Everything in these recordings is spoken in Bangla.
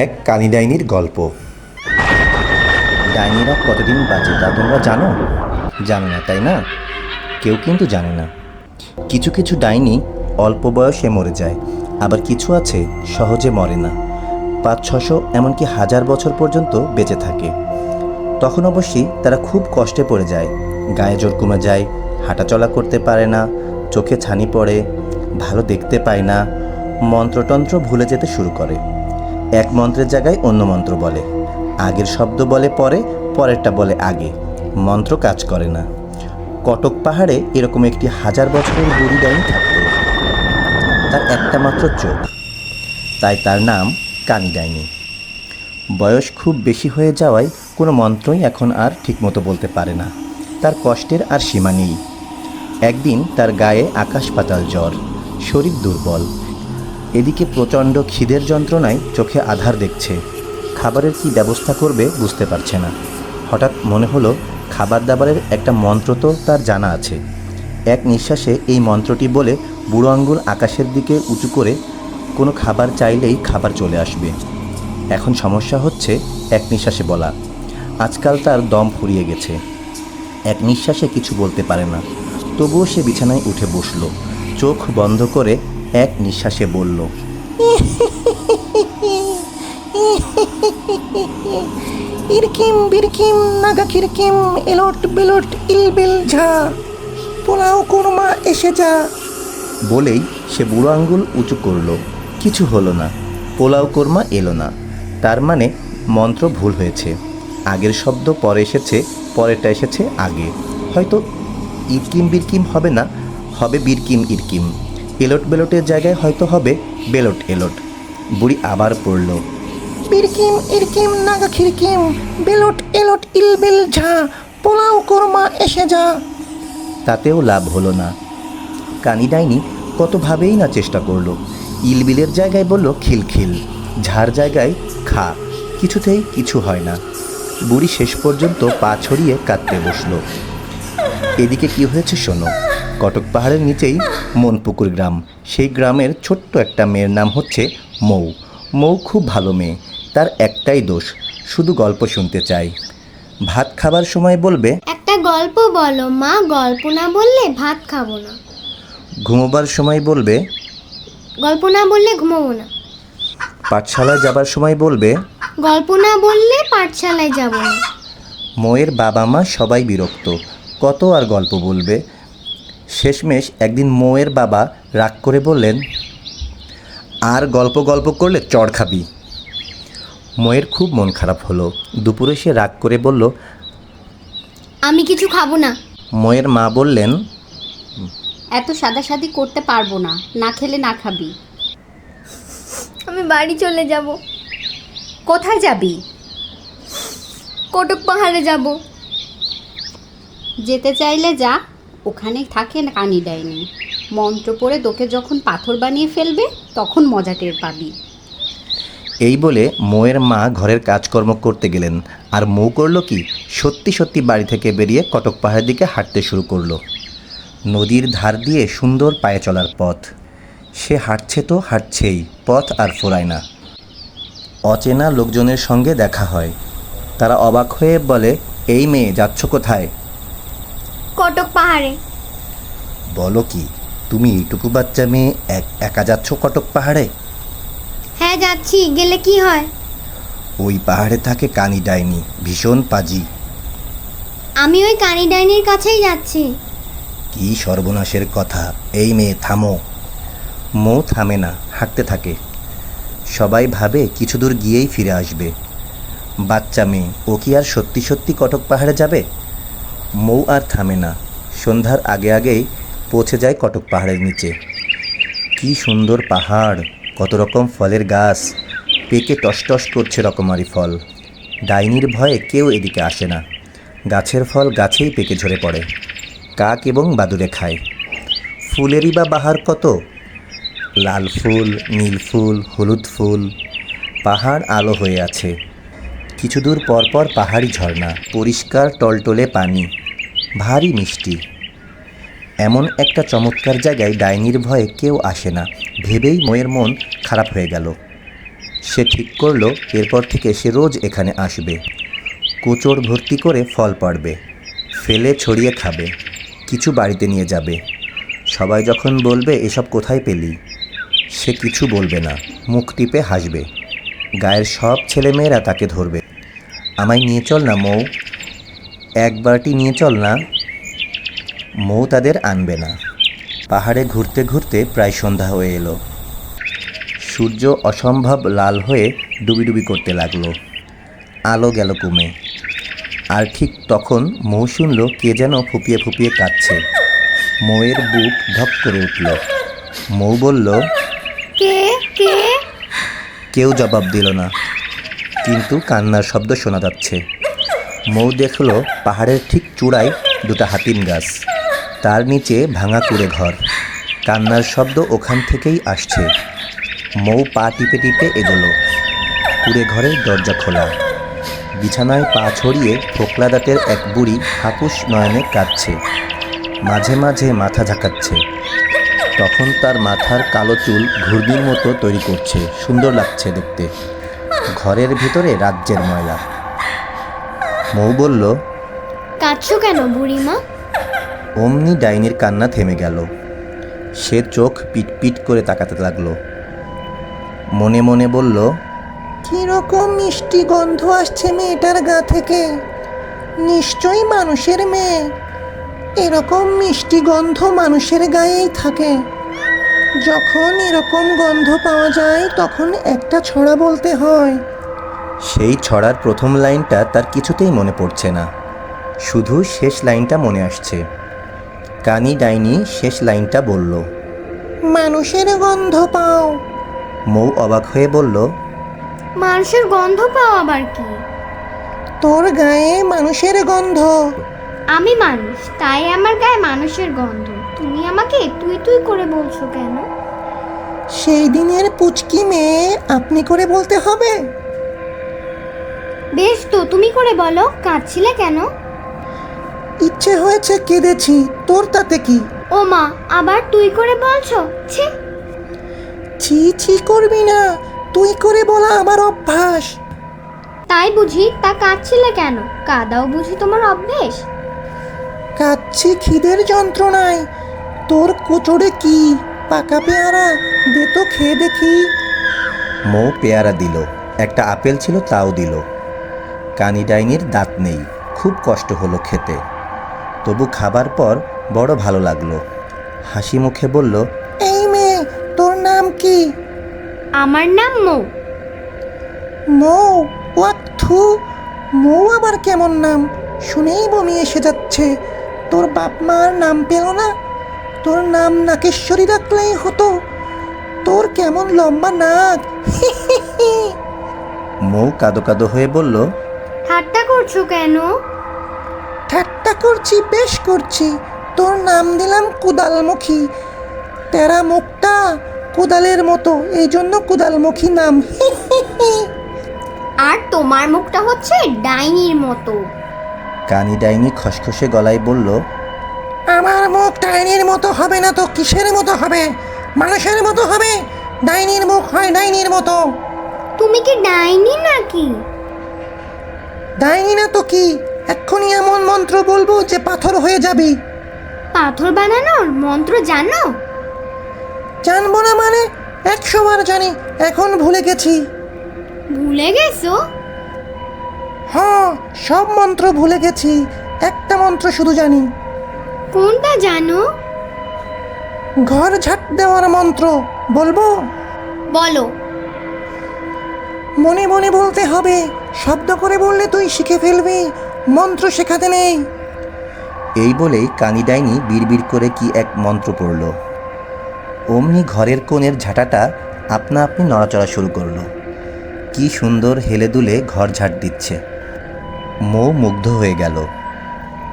এক কানি ডাইনির গল্প। ডাইনিরা কতদিন বাঁচে তা তোমরা জানো? জানো না, তাই না? কেউ কিন্তু জানে না। কিছু কিছু ডাইনি অল্প বয়সে মরে যায়, আবার কিছু আছে সহজে মরে না। পাঁচ, ছশো, এমনকি হাজার বছর পর্যন্ত বেঁচে থাকে। তখন অবশ্যই তারা খুব কষ্টে পড়ে যায়। গায়ে জোর কমে যায়, হাঁটাচলা করতে পারে না, চোখে ছানি পড়ে, ভালো দেখতে পায় না, মন্ত্রতন্ত্র ভুলে যেতে শুরু করে। এক মন্ত্রের জায়গায় অন্য মন্ত্র বলে। আগের শব্দ বলে পরে, পরেরটা বলে আগে। মন্ত্র কাজ করে না। কটক পাহাড়ে এরকম একটি হাজার বছরের বুড়ি ডাইনি থাকত তার একটা মাত্র চোখ। তাই তার নাম কানি ডাইনি। বয়স খুব বেশি হয়ে যাওয়ায় কোনো মন্ত্রই এখন আর ঠিকমতো বলতে পারে না। তার কষ্টের আর সীমা নেই। একদিন তার গায়ে আকাশ পাতাল জ্বর। শরীর দুর্বল। এদিকে প্রচণ্ড খিদের যন্ত্রণায় চোখে আধার দেখছে। খাবারের কি ব্যবস্থা করবে বুঝতে পারছে না। হঠাৎ মনে হলো খাবার দাবারের একটা মন্ত্র তো তার জানা আছে। এক নিঃশ্বাসে এই মন্ত্রটি বলে বুড়ো আঙ্গুল আকাশের দিকে উঁচু করে কোনো খাবার চাইলেই খাবার চলে আসবে। এখন সমস্যা হচ্ছে এক নিঃশ্বাসে বলা। আজকাল তার দম ফুরিয়ে গেছে। এক নিঃশ্বাসে কিছু বলতে পারে না। তবুও সে বিছানায় উঠে বসল। চোখ বন্ধ করে এক নিঃশ্বাসে বলল ইরকিম বিরকিম নাগা খিরকিম এলোট বেলোট ইলবিল ঝা পোলাও কোরমা এসে যা। বলেই সে বুড়ো আঙ্গুল উঁচু করল। কিছু হলো না পোলাও কোরমা এলো না। তার মানে মন্ত্র ভুল হয়েছে। আগের শব্দ পরে এসেছে পরেরটা এসেছে আগে। হয়তো ইরকিম বিরকিম হবে না হবে বিরকিম ইরকিম। এলোট বেলোটের জায়গায় হয়তো হবে বেলোট এলোট। বুড়ি আবার পড়ল বিরকিম ইরকিম নাগা খিরকিম বেলোট এলোট ইলবিল ঝা পোলাও কোরমা এসে যা। তাতেও লাভ হলো না। কানি ডাইনি কতভাবেই না চেষ্টা করল ইলবিলের জায়গায় বলল খিলখিল ঝাড় জায়গায় খা কিছুতেই কিছু হয় না। বুড়ি শেষ পর্যন্ত পা ছড়িয়ে কাঁদতে বসল। এদিকে কি হয়েছে শোনো কটক পাহাড়ের নিচেই মনপুকুর গ্রাম। সেই গ্রামের ছোট্ট একটা মেয়ের নাম হচ্ছে মৌ। মৌ খুব ভালো মেয়ে তার একটাই দোষ শুধু গল্প শুনতে চায়। ভাত খাবার সময় বলবে একটা গল্প বলো মা গল্প না বললে ভাত খাব না। ঘুমোবার সময় বলবে গল্প না বললে ঘুমাবো না। পাঠশালায় যাবার সময় বলবে গল্প না বললে পাঠশালায় যাব না। মোয়ের বাবা মা সবাই বিরক্ত কত আর গল্প বলবে? শেষমেশ একদিন মোয়ের বাবা রাগ করে বললেন আর গল্প গল্প করলে চড় খাবি। মোয়ের খুব মন খারাপ হলো। দুপুরে সে রাগ করে বলল আমি কিছু খাব না। মোয়ের মা বললেন এত সাদাসাদি করতে পারব না। না খেলে না খাবি। আমি বাড়ি চলে যাব। কোথায় যাবি? কটক পাহাড়ে যাব। যেতে চাইলে যা। ওখানে থাকে না কানি ডাইনি মন্ত্র পড়ে তোকে যখন পাথর বানিয়ে ফেলবে, তখন মজা টের পাবি। এই বলে মোয়ের মা ঘরের কাজকর্ম করতে গেলেন। আর মৌ করল কি? সত্যি সত্যি বাড়ি থেকে বেরিয়ে কটক পাহাড়ের দিকে হাঁটতে শুরু করল। নদীর ধার দিয়ে সুন্দর পায়ে চলার পথ। সে হাঁটছে তো হাঁটছেই, পথ আর ফোরায় না। অচেনা লোকজনের সঙ্গে দেখা হয়। তারা অবাক হয়ে বলে, এই মেয়ে, যাচ্ছ কোথায়? কটক পাহাড়ে। বলো কি তুমি এইটুকু বাচ্চা মেয়ে এক একা যাচ্ছ কটক পাহাড়ে? হ্যাঁ যাচ্ছি গেলে কি হয়? ওই পাহাড়ে থাকে কানি ডাইনি ভীষণ পাজি। আমি ওই কানি ডাইনির কাছেই যাচ্ছি। কি সর্বনাশের কথা এই মেয়ে থামো। মো থামে না হাঁটতে থাকে। সবাই ভাবে কিছু দূর গিয়েই ফিরে আসবে। বাচ্চা মেয়ে ও কি আর সত্যি সত্যি কটক পাহাড়ে যাবে? মৌ আর থামে না। সন্ধ্যার আগে আগেই পৌঁছে যায় কটক পাহাড়ের নিচে। কি সুন্দর পাহাড়, কত রকম ফলের গাছ, পেকে টসটস করছে রকমারি ফল। ডাইনির ভয়ে কেউ এদিকে আসে না। গাছের ফল গাছেই পেকে ঝরে পড়ে। কাক এবং বাদুড়ে খায়। ফুলেরই বা বাহার কত? লাল ফুল, নীল ফুল, হলুদ ফুল। পাহাড় আলো হয়ে আছে। কিছু দূর পর পর পাহাড়ি ঝর্ণা, পরিষ্কার টলটলে পানি। ভারী মিষ্টি। এমন একটা চমৎকার জায়গায় ডাইনির ভয়ে কেউ আসে না। ভেবেই ময়ের মন খারাপ হয়ে গেল। সে ঠিক করল, এরপর থেকে সে রোজ এখানে আসবে। কোচর ভর্তি করে ফল পাড়বে, ফেলে ছড়িয়ে খাবে, কিছু বাড়িতে নিয়ে যাবে। সবাই যখন বলবে, এসব কোথায় পেলি? সে কিছু বলবে না, মুখ টিপে হাসবে। গায়ের সব ছেলেমেয়েরা তাকে ধরবে। আমায় নিয়ে চল না, মৌ। একবারটি নিয়ে চল না। মৌ তাদের আনবে না। পাহাড়ে ঘুরতে ঘুরতে প্রায় সন্ধ্যা হয়ে এলো। সূর্য অসম্ভব লাল হয়ে ডুবিডুবি করতে লাগল। আলো গেল কমে। আর ঠিক তখন মৌ শুনল কে যেন ফুপিয়ে ফুপিয়ে কাঁদছে। মৌয়ের বুক ধক করে উঠল। মৌ বলল কে? কে? কেউ জবাব দিল না। কিন্তু কান্নার শব্দ শোনা যাচ্ছে। মৌ দেখল পাহাড়ের ঠিক চূড়ায় দুটা হাতিম গাছ। তার নিচে ভাঙা কুড়ে ঘর। কান্নার শব্দ ওখান থেকেই আসছে। মৌ পা টিপে টিপে এগোলো। কুড়ে ঘরের দরজা খোলা। বিছানায় পা ছড়িয়ে ফোকলা দাঁতের এক বুড়ি হাপুস নয়নে কাঁদছে। মাঝে মাঝে মাথা ঝাঁকাচ্ছে। তখন তার মাথার কালো চুল ঘুর্বির মতো তৈরি করছে। সুন্দর লাগছে দেখতে। ঘরের ভিতরে রাজ্যের ময়লা। মৌ বলল কাঁদছো কেন বুড়িমা? অমনি ডাইনির কান্না থেমে গেল। সে চোখ পিট পিট করে তাকাতে লাগল। মনে মনে বলল কীরকম মিষ্টি গন্ধ আসছে মেয়েটার গা থেকে। নিশ্চয়ই মানুষের মেয়ে। এরকম মিষ্টি গন্ধ মানুষের গায়েই থাকে। যখন এরকম গন্ধ পাওয়া যায় তখন একটা ছড়া বলতে হয়। সেই ছড়ার প্রথম লাইনটা তার কিছুতেই মনে পড়ছে না। শুধু শেষ লাইনটা মনে আসছে। কানি ডাইনি শেষ লাইনটা বলল মানুষের গন্ধ পাও। মৌ অবাক হয়ে বলল মানুষের গন্ধ পাও আবার কি? তোর গায়ে মানুষের গন্ধ। আমি মানুষ তাই আমার গায়ে মানুষের গন্ধ। তুমি আমাকে তুই তুই করে বলছো কেন? সেই দিনের পুচকি মেয়ে আপনি করে বলতে হবে। বেশ তো তুমি করে বলো কাঁদছিলে কেন? ইচ্ছে হয়েছে কেঁদেছি তোর তাতে কি? ও মা আবার তুই করে বলছো? ছি। ছি ছি করবি না তুই করে বলা আমার অভ্যাস। তাই বুঝি তা কাঁদছিলে কেন? কাদাও বুঝি তোমার অভ্যেস? কাচ্ছি খিদের যন্ত্রণায় তোর কোচড়ে কি? পাকা পেয়ারা দে তো খেয়ে দেখি। মৌ পেয়ারা দিল একটা আপেল ছিল তাও দিল। কানি ডাইনির দাঁত নেই খুব কষ্ট হলো খেতে। তবু খাবার পর বড় ভালো লাগল। হাসি মুখে বলল এই মেয়ে তোর নাম কি? আমার নাম মৌ। মৌ? ওয়াথু মৌ আবার কেমন নাম? শুনেই বমি এসে যাচ্ছে। তোর বাপ মার নাম পেল না? তোর নাম নাকেশ্বরী রাখলেই হতো। তোর কেমন লম্বা নাক? মৌ কাদো কাদো হয়ে বলল ঠাট্টা করছ কেন? ঠাট্টা করছি বেশ করছি। তোর নাম দিলাম কুদালমুখী। তেরা মুখটা কুদালের মতো এই জন্য কুদালমুখী নাম। আর তোমার মুখটা হচ্ছে ডাইনির মতো। কানি ডাইনি খসখসে গলায় বলল আমার মুখ ডাইনির মতো হবে না তো কিসের মতো হবে? মানুষের মতো হবে? ডাইনির মুখ হয় ডাইনির মতো। তুমি কি ডাইনি নাকি? ডাইনি না তো কি এক্ষুনি এমন মন্ত্র বলব যে পাথর হয়ে যাবি। পাথর বানানোর মন্ত্র জানো? জানব না মানে একশো বার জানি এখন ভুলে গেছি। ভুলে গেছো? হ্যাঁ সব মন্ত্র ভুলে গেছি একটা মন্ত্র শুধু জানি। কোনটা জানো? ঘর ঝাঁট দেওয়ার মন্ত্র বলব? বলো। মনে মনে বলতে হবে শব্দ করে বললে তুই শিখে ফেলবি মন্ত্র শেখাতে নেই। এই বলেই কানি ডাইনি বিড়বিড় করে কি এক মন্ত্র পড়ল। অমনি ঘরের কোণের ঝাঁটাটা আপনা আপনি নড়াচড়া শুরু করল। কি সুন্দর হেলে দুলে ঘর ঝাঁট দিচ্ছে। মৌ মুগ্ধ হয়ে গেল।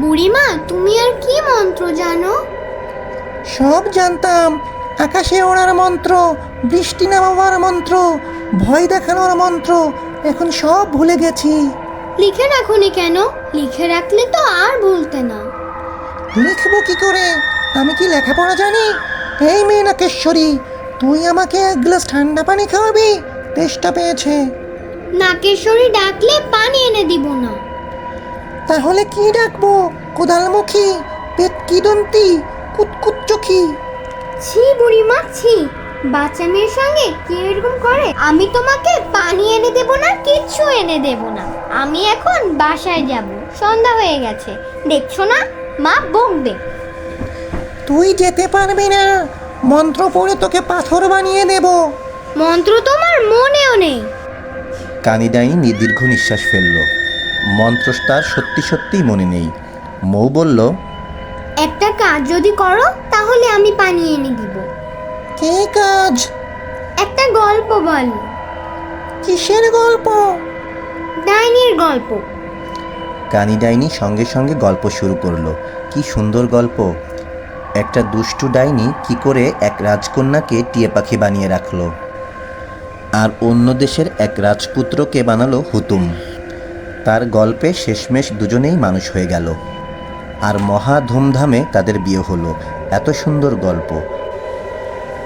বুড়িমা তুমি আর কি মন্ত্র জানো? সব জানতাম আকাশে ওড়ার মন্ত্র বৃষ্টি নামাবার মন্ত্র ভয় দেখানোর মন্ত্র এখন সব ভুলে গেছি। লিখে রাখোনি কেন? লিখে রাখলে তো আর ভুলতে না। লিখব কি করে? আমি কি লেখাপড়া জানি? এই মেয়ে নাকেশ্বরী তুই আমাকে এক গ্লাস ঠান্ডা পানি খাওয়াবি? তেষ্টা পেয়েছে। নাকেশ্বরী ডাকলে পানি এনে দিব না। তাহলে কি ডাকবো? কোদালমুখী পেট কি দন্তি কুতকুত চোখি। ছি বুড়িমা ছি। বাচ্চা মেয়ের সঙ্গে কি এরকম করে? আমি তোমাকে পানি এনে দেব না কিচ্ছু এনে দেব না। আমি এখন বাসায় যাব। সন্ধ্যা হয়ে গেছে। দেখছ না? মা বকবে। তুই যেতে পারবি না। মন্ত্র পড়ে তোকে পাথর বানিয়ে দেব। মন্ত্র তোমার মনেও নেই। কানি ডাইনি দীর্ঘ নিঃশ্বাস ফেলল। মন্ত্র তার সত্যি সত্যিই মনে নেই। মৌ বলল একটা কাজ যদি করো তাহলে আমি পানি এনে দিব। কে কাজ একটা গল্প বল। কিসের গল্প? ডাইনির গল্প। কানি ডাইনি সঙ্গে সঙ্গে গল্প শুরু করল। কি সুন্দর গল্প। একটা দুষ্টু ডাইনি কি করে এক রাজকন্যাকে টিয়ে পাখি বানিয়ে রাখল। আর অন্য দেশের এক রাজপুত্রকে বানালো হুতুম। তার গল্পে শেষমেশ দুজনেই মানুষ হয়ে গেল। আর মহা ধুমধামে তাদের বিয়ে হলো। এত সুন্দর গল্প।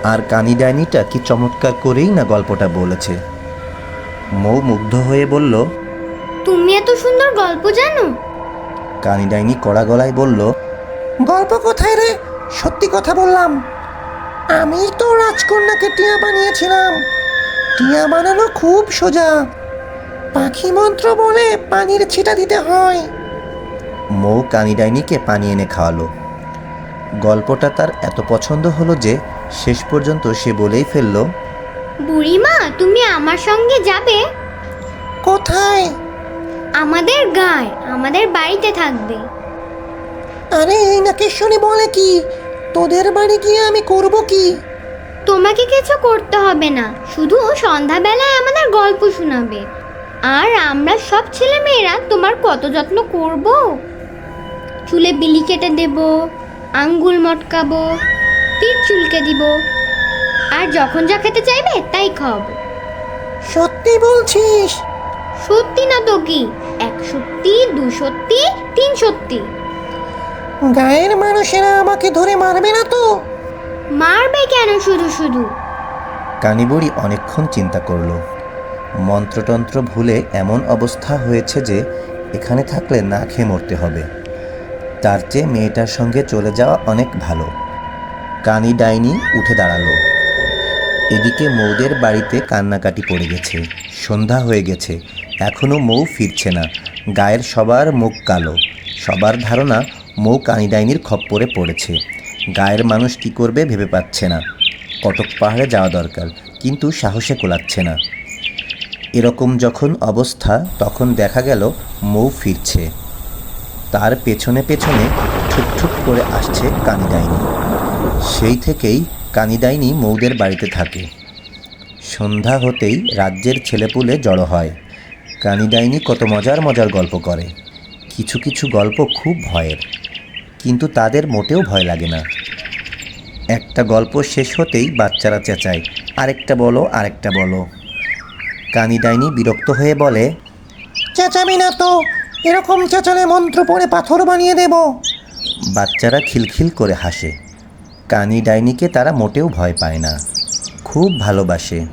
আর কানি ডাইনিটা কি চমৎকার করেই না গল্পটা বলেছে। মৌ মুগ্ধ হয়ে বলল তুমি এত সুন্দর গল্প জানো? কানি ডাইনি কড়া গলায় বলল গল্প কোথায় রে? সত্যি কথা বললাম। আমি তো রাজকন্যাকে টিয়া বানিয়েছিলাম। টিয়া বানানো খুব সোজা। পাখি মন্ত্র বলে পানির ছিটা দিতে হয়। মৌ কানি ডাইনিকে পানি এনে খাওয়ালো। গল্পটা তার এত পছন্দ হলো যে শেষ পর্যন্ত সে বলেই ফেলল বুড়িমা তুমি আমার সঙ্গে যাবে? কোথায়? আমাদের গায়ে আমাদের বাড়িতে থাকবে। আরে এই নাকেশ্বরী বলে কি? তোদের বাড়ি গিয়ে আমি করব কি? তোমাকে কিছু করতে হবে না শুধু সন্ধ্যাবেলায় আমাদের গল্প শোনাবে। আর আমরা সব ছেলে মেয়েরা তোমার কত যত্ন করব? চুলে বিলি কেটে দেব আঙ্গুল মটকাবো পিঠ চুলকে দিব। আর যখন যা খেতে চাইবে তাই খাওয়াবো। সত্যি বলছিস? সত্যি না তো কি? এক সত্যি দু সত্যি তিন সত্যি। গায়ের মানুষেরা আমাকে ধরে মারবে না তো? মারবে কেন শুধু শুধু? কানিবুড়ি অনেকক্ষণ চিন্তা করল। মন্ত্রতন্ত্র ভুলে এমন অবস্থা হয়েছে যে এখানে থাকলে না খেয়ে মরতে হবে। তার চেয়ে মেয়েটার সঙ্গে চলে যাওয়া অনেক ভালো। কানি ডাইনি উঠে দাঁড়াল। এদিকে মৌদের বাড়িতে কান্নাকাটি পড়ে গেছে, সন্ধ্যা হয়ে গেছে এখনও মৌ ফিরছে না, গায়ের সবার মুখ কালো। সবার ধারণা, মৌ কানি ডাইনির খপ্পরে পড়েছে। গায়ের মানুষ কি করবে ভেবে পাচ্ছে না। কটক পাহাড়ে যাওয়া দরকার, কিন্তু সাহসে কোলাচ্ছে না। এরকম যখন অবস্থা, তখন দেখা গেল মৌ ফিরছে। তার পেছনে পেছনে ঠুক ঠুক করে আসছে কানি ডাইনি। সেই থেকেই কানি ডাইনি মৌদের বাড়িতে থাকে। সন্ধ্যা হতেই রাজ্যের ছেলেপুলে জড়ো হয়। কানি ডাইনি কত মজার মজার গল্প করে। কিছু কিছু গল্প খুব ভয়ের কিন্তু তাদের মোটেও ভয় লাগে না। একটা গল্প শেষ হতেই বাচ্চারা চেঁচায় আরেকটা বলো আরেকটা বলো। কানি ডাইনি বিরক্ত হয়ে বলে চেঁচাবি না তো এরকম চেঁচালে মন্ত্র পড়ে পাথর বানিয়ে দেব। বাচ্চারা খিলখিল করে হাসে। কানি ডাইনিকে তারা মোটেও ভয় পায় না। খুব ভালোবাসে।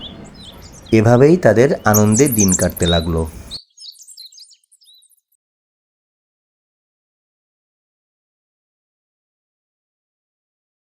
এভাবেই তাদের আনন্দে দিন কাটতে লাগল।